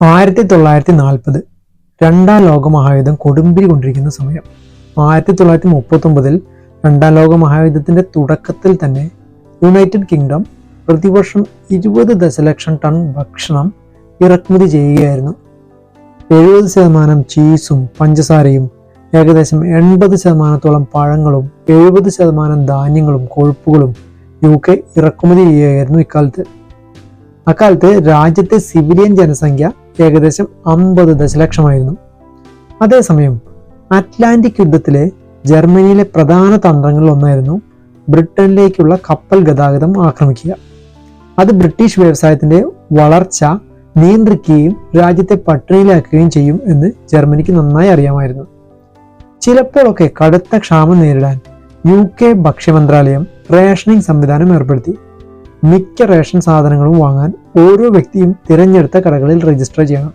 ആയിരത്തി തൊള്ളായിരത്തി നാൽപ്പത് രണ്ടാം ലോകമഹായുദ്ധം കൊടുമ്പിരി കൊണ്ടിരിക്കുന്ന സമയം. ആയിരത്തി തൊള്ളായിരത്തി മുപ്പത്തൊമ്പതിൽ രണ്ടാം ലോകമഹായുദ്ധത്തിന്റെ തുടക്കത്തിൽ തന്നെ യുണൈറ്റഡ് കിങ്ഡം പ്രതിവർഷം ഇരുപത് ദശലക്ഷം ടൺ ഭക്ഷണം ഇറക്കുമതി ചെയ്യുകയായിരുന്നു. എഴുപത് ശതമാനം ചീസും പഞ്ചസാരയും ഏകദേശം എൺപത് ശതമാനത്തോളം പഴങ്ങളും എഴുപത് ശതമാനം ധാന്യങ്ങളും കൊഴുപ്പുകളും യു കെ ഇറക്കുമതി ചെയ്യുകയായിരുന്നു ഇക്കാലത്ത്. അക്കാലത്ത് രാജ്യത്തെ സിവിലിയൻ ജനസംഖ്യ ഏകദേശം അമ്പത് ദശലക്ഷമായിരുന്നു. അതേസമയം അറ്റ്ലാന്റിക് യുദ്ധത്തിലെ ജർമ്മനിയിലെ പ്രധാന തന്ത്രങ്ങളിൽ ഒന്നായിരുന്നു ബ്രിട്ടനിലേക്കുള്ള കപ്പൽ ഗതാഗതം ആക്രമിക്കുക. അത് ബ്രിട്ടീഷ് വ്യവസായത്തിന്റെ വളർച്ച നിയന്ത്രിക്കുകയും രാജ്യത്തെ പട്ടിണിയിലാക്കുകയും ചെയ്യും എന്ന് ജർമ്മനിക്ക് നന്നായി അറിയാമായിരുന്നു. ചിലപ്പോഴൊക്കെ കടുത്ത ക്ഷാമം നേരിടാൻ യു കെ ഭക്ഷ്യമന്ത്രാലയം റേഷനിങ് സംവിധാനം ഏർപ്പെടുത്തി. മിക്ക റേഷൻ സാധനങ്ങളും വാങ്ങാൻ ഓരോ വ്യക്തിയും തിരഞ്ഞെടുത്ത കടകളിൽ രജിസ്റ്റർ ചെയ്യണം.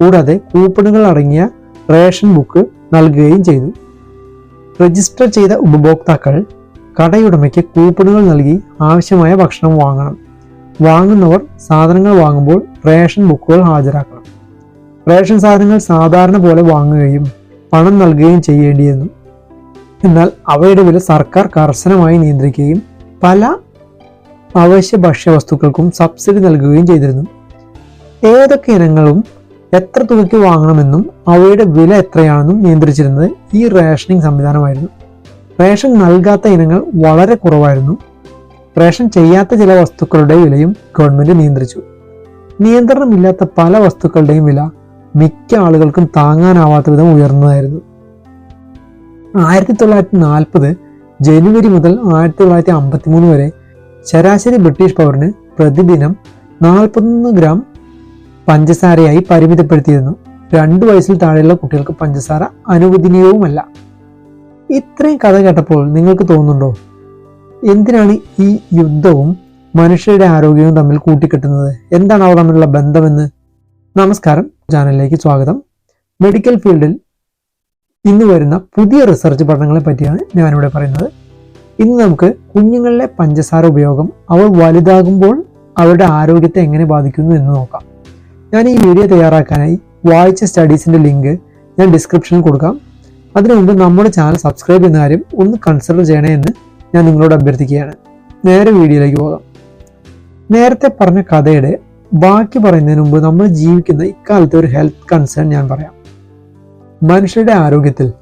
കൂടാതെ കൂപ്പണുകൾ അടങ്ങിയ റേഷൻ ബുക്ക് നൽകുകയും ചെയ്തു. രജിസ്റ്റർ ചെയ്ത ഉപഭോക്താക്കൾ കടയുടമയ്ക്ക് കൂപ്പണുകൾ നൽകി ആവശ്യമായ ഭക്ഷണം വാങ്ങണം. വാങ്ങുന്നവർ സാധനങ്ങൾ വാങ്ങുമ്പോൾ റേഷൻ ബുക്കുകൾ ഹാജരാക്കണം. റേഷൻ സാധനങ്ങൾ സാധാരണ പോലെ വാങ്ങുകയും പണം നൽകുകയും ചെയ്യേണ്ടിയിരുന്നു എന്നാൽ അവയുടെ വില സർക്കാർ കർശനമായി നിയന്ത്രിക്കുകയും പല അവശ്യ ഭക്ഷ്യവസ്തുക്കൾക്കും സബ്സിഡി നൽകുകയും ചെയ്തിരുന്നു. ഏതൊക്കെ ഇനങ്ങളും എത്ര തുകയ്ക്ക് വാങ്ങണമെന്നും അവയുടെ വില എത്രയാണെന്നും നിയന്ത്രിച്ചിരുന്നത് ഈ റേഷനിങ് സംവിധാനമായിരുന്നു. റേഷൻ നൽകാത്ത ഇനങ്ങൾ വളരെ കുറവായിരുന്നു. റേഷൻ ചെയ്യാത്ത ചില വസ്തുക്കളുടെ വിലയും ഗവൺമെന്റ് നിയന്ത്രിച്ചു. നിയന്ത്രണമില്ലാത്ത പല വസ്തുക്കളുടെയും വില മിക്ക ആളുകൾക്കും താങ്ങാനാവാത്ത വിധം ഉയർന്നതായിരുന്നു. ആയിരത്തി തൊള്ളായിരത്തി നാൽപ്പത് ജനുവരി മുതൽ ആയിരത്തി തൊള്ളായിരത്തി അമ്പത്തി മൂന്ന് വരെ ശരാശരി ബ്രിട്ടീഷ് പൗരന് പ്രതിദിനം നാൽപ്പത്തൊന്ന് ഗ്രാം പഞ്ചസാരയായി പരിമിതപ്പെടുത്തിയിരുന്നു. രണ്ട് വയസ്സിൽ താഴെയുള്ള കുട്ടികൾക്ക് പഞ്ചസാര അനുവദനീയവുമല്ല ഇത്രയും കഥ കേട്ടപ്പോൾ നിങ്ങൾക്ക് തോന്നുന്നുണ്ടോ? എന്തിനാണ് ഈ യുദ്ധവും മനുഷ്യരുടെ ആരോഗ്യവും തമ്മിൽ കൂട്ടിക്കെട്ടുന്നത്? എന്താണ് അവ തമ്മിലുള്ള ബന്ധമെന്ന്? നമസ്കാരം. ചാനലിലേക്ക് സ്വാഗതം. മെഡിക്കൽ ഫീൽഡിൽ ഇന്ന് വരുന്ന പുതിയ റിസർച്ച് പഠനങ്ങളെ പറ്റിയാണ് ഞാനിവിടെ പറയുന്നത്. ഇന്ന് നമുക്ക് കുഞ്ഞുങ്ങളിലെ പഞ്ചസാര ഉപയോഗം അവർ വലുതാകുമ്പോൾ അവരുടെ ആരോഗ്യത്തെ എങ്ങനെ ബാധിക്കുന്നു എന്ന് നോക്കാം. ഞാൻ ഈ വീഡിയോ തയ്യാറാക്കാനായി വായിച്ച സ്റ്റഡീസിന്റെ ലിങ്ക് ഞാൻ ഡിസ്ക്രിപ്ഷനിൽ കൊടുക്കാം. അതിനു മുമ്പ് നമ്മുടെ ചാനൽ സബ്സ്ക്രൈബ് ചെയ്യുന്ന കാര്യം ഒന്ന് കൺസിഡർ ചെയ്യണേ എന്ന് ഞാൻ നിങ്ങളോട് അഭ്യർത്ഥിക്കുകയാണ്. നേരെ വീഡിയോയിലേക്ക് പോകാം. നേരത്തെ പറഞ്ഞ കഥയുടെ ബാക്കി പറയുന്നതിന് മുമ്പ് നമ്മൾ ജീവിക്കുന്ന ഇക്കാലത്തെ ഒരു ഹെൽത്ത് കൺസേൺ ഞാൻ പറയാം. മനുഷ്യരുടെ ആരോഗ്യത്തിൽ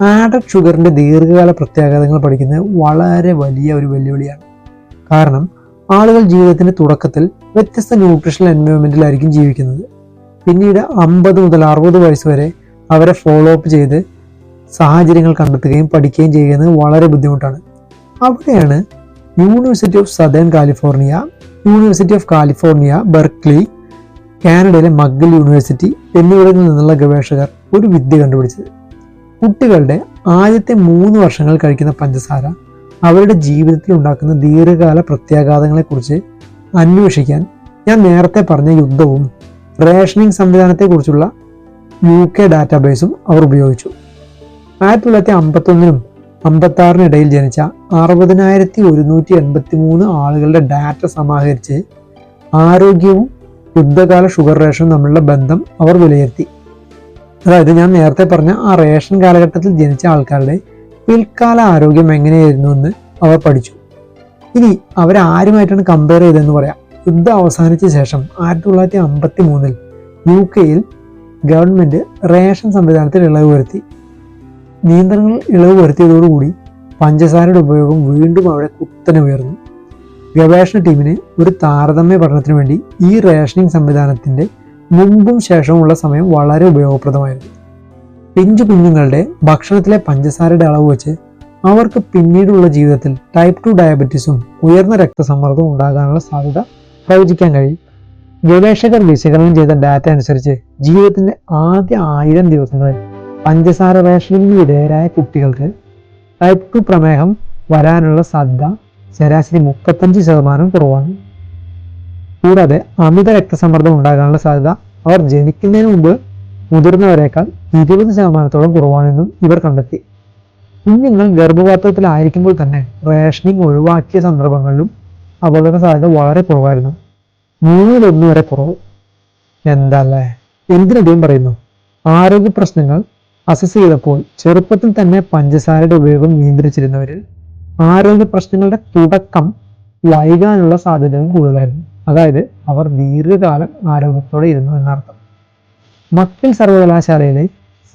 ആഡഡ് ഷുഗറിന്റെ ദീർഘകാല പ്രത്യാഘാതങ്ങൾ പഠിക്കുന്നത് വളരെ വലിയ ഒരു വെല്ലുവിളിയാണ്. കാരണം ആളുകൾ ജീവിതത്തിന്റെ തുടക്കത്തിൽ വ്യത്യസ്ത ന്യൂട്രീഷണൽ എൻവയോൺമെന്റിലായിരിക്കും ജീവിക്കുന്നത്. പിന്നീട് അമ്പത് മുതൽ അറുപത് വയസ്സ് വരെ അവരെ ഫോളോ അപ്പ് ചെയ്ത് സാഹചര്യങ്ങൾ കണ്ടെത്തുകയും പഠിക്കുകയും ചെയ്യുന്നത് വളരെ ബുദ്ധിമുട്ടാണ്. അവിടെയാണ് university of southern California university of California Berkeley കാനഡയിലെ മഗ്ഗൽ യൂണിവേഴ്സിറ്റി എന്നിവിടങ്ങളിൽ നിന്നുള്ള ഗവേഷകർ ഒരു വിദ്യ കണ്ടുപിടിച്ചത്. കുട്ടികളുടെ ആദ്യത്തെ മൂന്ന് വർഷങ്ങൾ കഴിക്കുന്ന പഞ്ചസാര അവരുടെ ജീവിതത്തിൽ ഉണ്ടാക്കുന്ന ദീർഘകാല പ്രത്യാഘാതങ്ങളെക്കുറിച്ച് അന്വേഷിക്കാൻ ഞാൻ നേരത്തെ പറഞ്ഞ യുദ്ധവും റേഷനിങ് സംവിധാനത്തെക്കുറിച്ചുള്ള യു കെ ഡാറ്റാബേസും അവർ ഉപയോഗിച്ചു. ആയിരത്തി തൊള്ളായിരത്തി അമ്പത്തൊന്നിനും അമ്പത്തി ആറിനിടയിൽ ജനിച്ച അറുപതിനായിരത്തി ഒരുന്നൂറ്റി എൺപത്തി മൂന്ന് ആളുകളുടെ ഡാറ്റ സമാഹരിച്ച് ആരോഗ്യവും യുദ്ധകാല ഷുഗർ റേഷനും തമ്മിലുള്ള ബന്ധം അവർ വിലയിരുത്തി. അതായത് ഞാൻ നേരത്തെ പറഞ്ഞ ആ റേഷൻ കാലഘട്ടത്തിൽ ജനിച്ച ആൾക്കാരുടെ പിൽക്കാല ആരോഗ്യം എങ്ങനെയായിരുന്നു എന്ന് അവർ പഠിച്ചു. ഇനി അവരാരുമായിട്ടാണ് കമ്പയർ ചെയ്തതെന്ന് പറയാം. യുദ്ധം അവസാനിച്ച ശേഷം ആയിരത്തി തൊള്ളായിരത്തി അമ്പത്തി മൂന്നിൽ യു കെയിൽ ഗവൺമെന്റ് റേഷൻ സംവിധാനത്തിൽ ഇളവ് വരുത്തി. നിയന്ത്രണങ്ങൾ ഇളവ് വരുത്തിയതോടുകൂടി പഞ്ചസാരയുടെ ഉപയോഗം വീണ്ടും അവിടെ കുത്തനെ ഉയർന്നു. ഗവേഷണ ടീമിന് ഒരു താരതമ്യ പഠനത്തിന് വേണ്ടി ഈ റേഷനിങ് സംവിധാനത്തിന്റെ മുമ്പും ശേഷമുള്ള സമയം വളരെ ഉപയോഗപ്രദമായിരുന്നു. പിഞ്ചു കുഞ്ഞുങ്ങളുടെ ഭക്ഷണത്തിലെ പഞ്ചസാരയുടെ അളവ് വെച്ച് അവർക്ക് പിന്നീടുള്ള ജീവിതത്തിൽ ടൈപ്പ് ടു ഡയബറ്റീസും ഉയർന്ന രക്തസമ്മർദ്ദവും ഉണ്ടാകാനുള്ള സാധ്യത പ്രവചിക്കാൻ കഴിയും. ഗവേഷകർ വിശകലനം ചെയ്ത ഡാറ്റ അനുസരിച്ച് ജീവിതത്തിന്റെ ആദ്യ ആയിരം ദിവസങ്ങളിൽ പഞ്ചസാര റേഷനിങ്ങിന് വിധേയരായ കുട്ടികൾക്ക് ടൈപ്പ് ടു പ്രമേഹം വരാനുള്ള സാധ്യത ശരാശരി മുപ്പത്തഞ്ച് ശതമാനം കുറവാണ്. കൂടാതെ അമിത രക്തസമ്മർദ്ദം ഉണ്ടാകാനുള്ള സാധ്യത അവർ ജനിക്കുന്നതിന് മുമ്പ് മുതിർന്നവരെക്കാൾ ഇരുപത് ശതമാനത്തോളം കുറവാണെന്നും ഇവർ കണ്ടെത്തി. കുഞ്ഞുങ്ങൾ ഗർഭപാത്രത്തിലായിരിക്കുമ്പോൾ തന്നെ റേഷനിങ് ഒഴിവാക്കിയ സന്ദർഭങ്ങളിലും അപകട സാധ്യത വളരെ കുറവായിരുന്നു. മൂന്നിലൊന്ന് വരെ കുറവ്. എന്താല്ലേ? എന്തിനധികം പറയുന്നു? ആരോഗ്യ പ്രശ്നങ്ങൾ അസസ് ചെയ്തപ്പോൾ ചെറുപ്പത്തിൽ തന്നെ പഞ്ചസാരയുടെ ഉപയോഗം നിയന്ത്രിച്ചിരുന്നവരിൽ ആരോഗ്യ പ്രശ്നങ്ങളുടെ തുടക്കം വൈകാനുള്ള സാധ്യതയും കൂടുതലായിരുന്നു. അതായത് അവർ ദീർഘകാലം ആരോഗ്യത്തോടെ ഇരുന്നു എന്നർത്ഥം. മക്കിൽ സർവകലാശാലയിലെ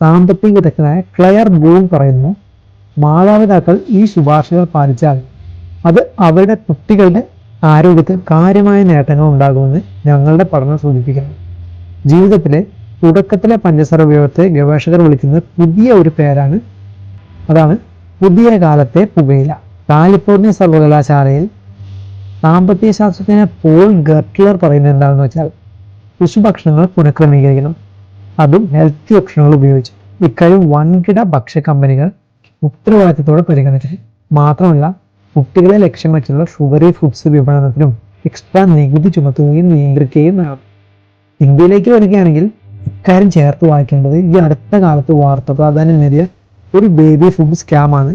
സാമ്പത്തിക വിദഗ്ധനായ ക്ലയർ ബൂൺ പറയുന്നു മാതാപിതാക്കൾ ഈ ശുപാർശകൾ പാലിച്ചാൽ അത് അവരുടെ കുട്ടികളുടെ ആരോഗ്യത്തിൽ കാര്യമായ നേട്ടങ്ങൾ ഉണ്ടാകുമെന്ന് ഞങ്ങളുടെ പഠനം സൂചിപ്പിക്കുന്നു. ജീവിതത്തിലെ തുടക്കത്തിലെ പഞ്ചസാര ഉപയോഗത്തെ ഗവേഷകർ വിളിക്കുന്ന പുതിയ ഒരു പേരാണ് അതാണ് പുതിയ കാലത്തെ പുകയില. കാലിഫോർണിയ സർവകലാശാലയിൽ സാമ്പത്തിക ശാസ്ത്രത്തിന് പോൾ ഗർട്ട്ലർ പറയുന്നത് എന്താണെന്ന് വെച്ചാൽ പശുഭക്ഷണങ്ങൾ പുനഃക്രമീകരിക്കണം അതും ഹെൽത്തി ഓപ്ഷനുകൾ ഉപയോഗിച്ച്. ഇക്കാര്യം വൻകിട ഭക്ഷ്യ കമ്പനികൾ ഉത്തരവാദിത്തത്തോടെ പരിഗണിച്ചു മാത്രമല്ല കുട്ടികളെ ലക്ഷ്യം വെച്ചുള്ള ഷുഗറി ഫുഡ്സ് വിപണനത്തിനും എക്സ്ട്രാ നികുതി ചുമത്തുകയും നിയന്ത്രിക്കുകയും വേണം. ഇന്ത്യയിലേക്ക് വരികയാണെങ്കിൽ ഇക്കാര്യം ചേർത്ത് വായിക്കേണ്ടത് ഈ അടുത്ത കാലത്ത് വാർത്ത പ്രാധാന്യം നേടിയ ഒരു ബേബി ഫുഡ് സ്കാമാണ്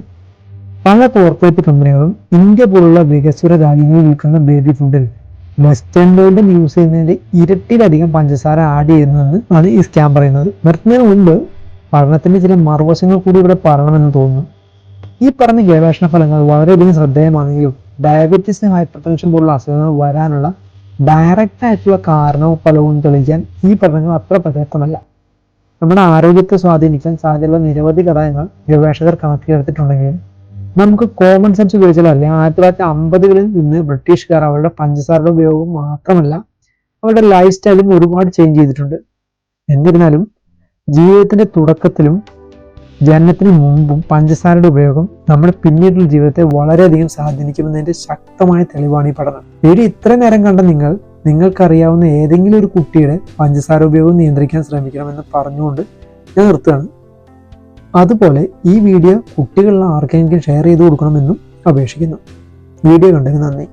പല കോർപ്പറേറ്റ് കമ്പനികളും ഇന്ത്യ പോലുള്ള വികസ്വര രാജ്യങ്ങളിൽ നിൽക്കുന്ന ബേബി ഫുഡിൽ വെസ്റ്റേൺ വേൾഡ് യൂസ് ചെയ്യുന്നതിന്റെ ഇരട്ടിയിലധികം പഞ്ചസാര ആഡ് ചെയ്യുന്നതെന്ന് ആണ് ഈ സ്കാം പറയുന്നത്. നിർത്തുന്നതിന് മുൻപ് പഠനത്തിന്റെ ചില മറുവശങ്ങൾ കൂടി ഇവിടെ പറയണമെന്ന് തോന്നുന്നു. ഈ പറഞ്ഞ ഗവേഷണ ഫലങ്ങൾ വളരെയധികം ശ്രദ്ധേയമാണെങ്കിലും ഡയബറ്റീസിന് ഹൈപ്പർ ടെൻഷൻ പോലുള്ള അസുഖങ്ങൾ വരാനുള്ള ഡയറക്റ്റ് ആയിട്ടുള്ള കാരണവും ഫലവും തെളിയിക്കാൻ ഈ പഠനങ്ങൾ അത്ര പ്രസക്തമല്ല. നമ്മുടെ ആരോഗ്യത്തെ സ്വാധീനിക്കാൻ സാധ്യതയുള്ള നിരവധി ഘടകങ്ങൾ ഗവേഷകർ കണക്കിലെടുത്തിട്ടുണ്ടെങ്കിലും നമുക്ക് കോമൺ സെൻസ് ഉപയോഗിച്ചാൽ അല്ലെങ്കിൽ ആയിരത്തി തൊള്ളായിരത്തി അമ്പതുകളിൽ നിന്ന് ബ്രിട്ടീഷുകാർ അവരുടെ പഞ്ചസാരയുടെ ഉപയോഗം മാത്രമല്ല അവരുടെ ലൈഫ് സ്റ്റൈലും ഒരുപാട് ചേഞ്ച് ചെയ്തിട്ടുണ്ട്. എന്നിരുന്നാലും ജീവിതത്തിന്റെ തുടക്കത്തിലും ജനനത്തിന് മുമ്പും പഞ്ചസാരയുടെ ഉപയോഗം നമ്മുടെ പിന്നീടുള്ള ജീവിതത്തെ വളരെയധികം സ്വാധീനിക്കുമെന്നതിന്റെ ശക്തമായ തെളിവാണ് ഈ പഠനം. വീഡിയോ ഇത്ര നേരം കണ്ട നിങ്ങൾ നിങ്ങൾക്കറിയാവുന്ന ഏതെങ്കിലും ഒരു കുട്ടിയുടെ പഞ്ചസാര ഉപയോഗം നിയന്ത്രിക്കാൻ ശ്രമിക്കണമെന്ന് പറഞ്ഞുകൊണ്ട് ഞാൻ നിർത്തുകയാണ്. അതുപോലെ ഈ വീഡിയോ കുട്ടികളിൽ ആർക്കെങ്കിലും ഷെയർ ചെയ്ത് കൊടുക്കണമെന്നും അപേക്ഷിക്കുന്നു. വീഡിയോ കണ്ടതിന് നന്ദി.